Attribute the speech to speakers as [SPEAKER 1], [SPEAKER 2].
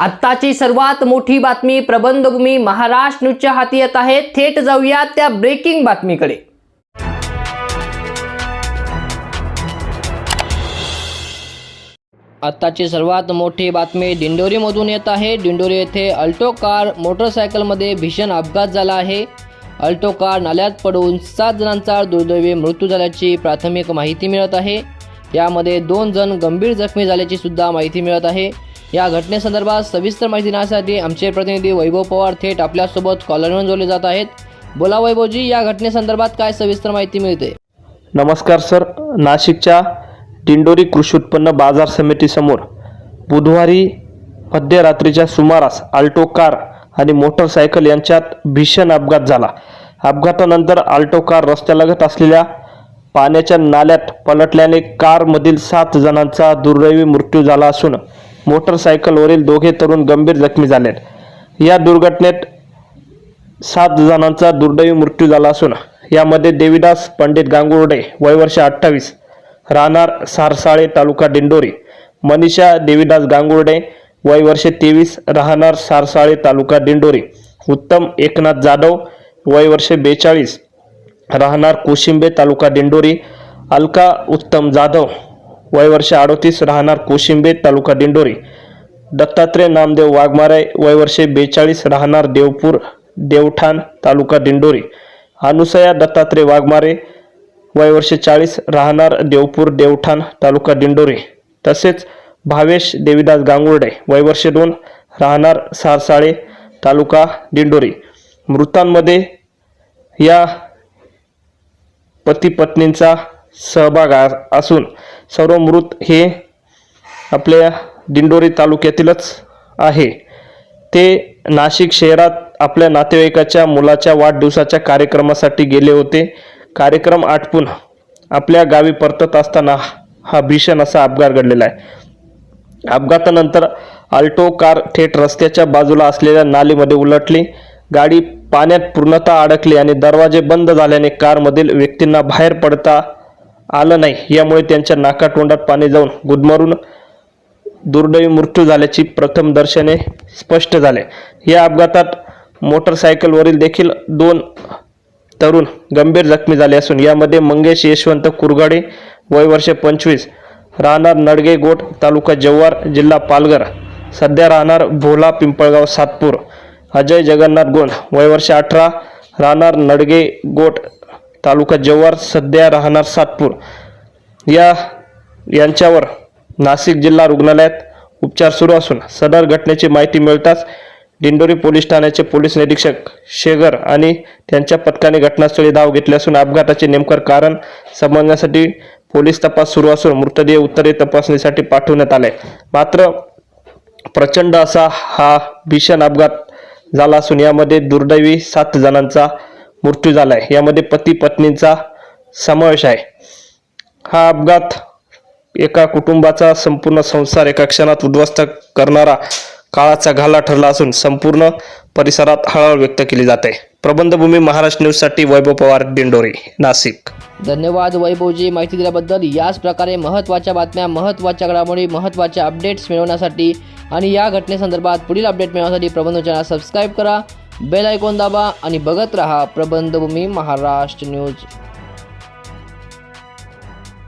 [SPEAKER 1] आत्ताची सर्वात मोठी बातमी प्रबंधभूमी महाराष्ट्र न्यूजच्या हाती येत आहे. थेट जाऊया त्या ब्रेकिंग बातमीकडे. आत्ताची सर्वात मोठी बातमी दिंडोरीमधून येत आहे. दिंडोरी येथे अल्टो कार मोटरसायकलमध्ये भीषण अपघात झाला आहे. अल्टो कार नाल्यात पडून सात जणांचा दुर्दैवी मृत्यू झाल्याची प्राथमिक माहिती मिळत आहे. यामध्ये दोन जण गंभीर जखमी झाल्याची सुद्धा माहिती मिळत आहे. या घटनेसंदर्भात सविस्तर माहिती देण्यासाठी आमचे प्रतिनिधी वैभव पवार थेट आपल्यासोबत कॉलरवर जोडले जात आहेत. बोला वैभवजी या घटनेसंदर्भात काय सविस्तर माहिती मिळते?
[SPEAKER 2] नमस्कार सर. नाशिकच्या दिंडोरी कृषी उत्पन्न बाजार समितीसमोर बुधवारी मध्यरात्रीच्या सुमारास अल्टो कार आणि मोटरसायकल यांच्यात भीषण अपघात झाला. अपघातानंतर अल्टो कार रस्त्यालगत असलेल्या पाण्याच्या नाल्यात पलटल्याने कारमधील सात जणांचा दुर्दैवी मृत्यू झाला असून मोटरसायकलवरील दोघे तरुण गंभीर जखमी झालेत. या दुर्घटनेत सात जणांचा दुर्दैवी मृत्यू झाला असून यामध्ये देवीदास पंडित गांगुर्डे वय वर्ष अठ्ठावीस राहणार सारसाळे तालुका दिंडोरी मनीषा देवीदास गांगुर्डे वय वर्ष तेवीस राहणार सारसाळे तालुका दिंडोरी उत्तम एकनाथ जाधव वय वर्ष बेचाळीस राहणार कोशिंबे तालुका दिंडोरी अलका उत्तम जाधव वय वर्ष अडोतीस राहणार कोशिंबे तालुका दिंडोरी. दत्तात्रय नामदेव वाघमारे वय वर्षे बेचाळीस राहणार देवपूर देवठाण तालुका दिंडोरी. अनुसया दत्तात्रय वाघमारे वय वर्षे चाळीस राहणार देवपूर देवठाण तालुका दिंडोरी. तसेच भावेश देविदास गांगुर्डे वय वर्षे दोन राहणार सारसाळे तालुका दिंडोरी. मृतांमध्ये या पती पत्नींचा सहभाग असून सर्व मृत हे आपल्या दिंडोरी तालुक्यातीलच आहे. ते नाशिक शहरात आपल्या नातेवाईकाच्या मुलाच्या वाढदिवसाच्या कार्यक्रमासाठी गेले होते. कार्यक्रम आटपून आपल्या गावी परतत असताना हा भीषण असा अपघात घडलेला आहे. अपघातानंतर अल्टो कार थेट रस्त्याच्या बाजूला असलेल्या नालीमध्ये उलटली. गाडी पाण्यात पूर्णतः अडकली आणि दरवाजे बंद झाल्याने कारमधील व्यक्तींना बाहेर पडता आलं नाही. यामुळे त्यांच्या नाकातोंडात पाणी जाऊन गुदमरून दुर्दैवी मृत्यू झाल्याची प्रथम दर्शने स्पष्ट झाले. या अपघातात मोटरसायकलवरील देखील दोन तरुण गंभीर जखमी झाले असून यामध्ये मंगेश यशवंत कुरगाडे वय वर्ष पंचवीस राहणार नडगे गोट तालुका जव्हार जिल्हा पालघर सध्या राहणार भोला पिंपळगाव सातपूर अजय जगन्नाथ गोंड वय वर्ष अठरा राहणार नडगे गोट तालुका जव्हार सध्या राहणार सातपूर. या यांच्यावर नाशिक जिल्हा रुग्णालयात उपचार सुरू असून सदर घटनेची माहिती मिळताच दिंडोरी पोलीस ठाण्याचे पोलीस निरीक्षक शेगर आणि त्यांच्या पथकाने घटनास्थळी धाव घेतली असून अपघाताचे नेमकं कारण समजण्यासाठी पोलीस तपास सुरू असून मृतदेह उत्तरे तपासणीसाठी पाठवण्यात आले. मात्र प्रचंड असा हा भीषण अपघात झाला असून यामध्ये दुर्दैवी सात जणांचा मृत्यू झाला आहे यामध्ये पती पत्नींचा समावेश आहे. हा अपघात एका कुटुंबाचा संपूर्ण संसार एका क्षणात उद्ध्वस्त करणारा काळाचा घाला ठरला असून संपूर्ण परिसरात हळहळ व्यक्त केली जाते प्रबंधभूमी महाराष्ट्र न्यूजसाठी वैभव पवार दिंडोरी नाशिक.
[SPEAKER 1] धन्यवाद वैभवजी माहिती दिल्याबद्दल. याच प्रकारे महत्त्वाच्या बातम्या महत्त्वाच्या घडामोडी महत्त्वाच्या अपडेट्स मिळवण्यासाठी आणि या घटनेसंदर्भात पुढील अपडेट मिळवण्यासाठी प्रबंध चॅनल सबस्क्राईब करा. बेल आयकॉन दाबा आणि बघत रहा प्रबंधभूमी महाराष्ट्र न्यूज.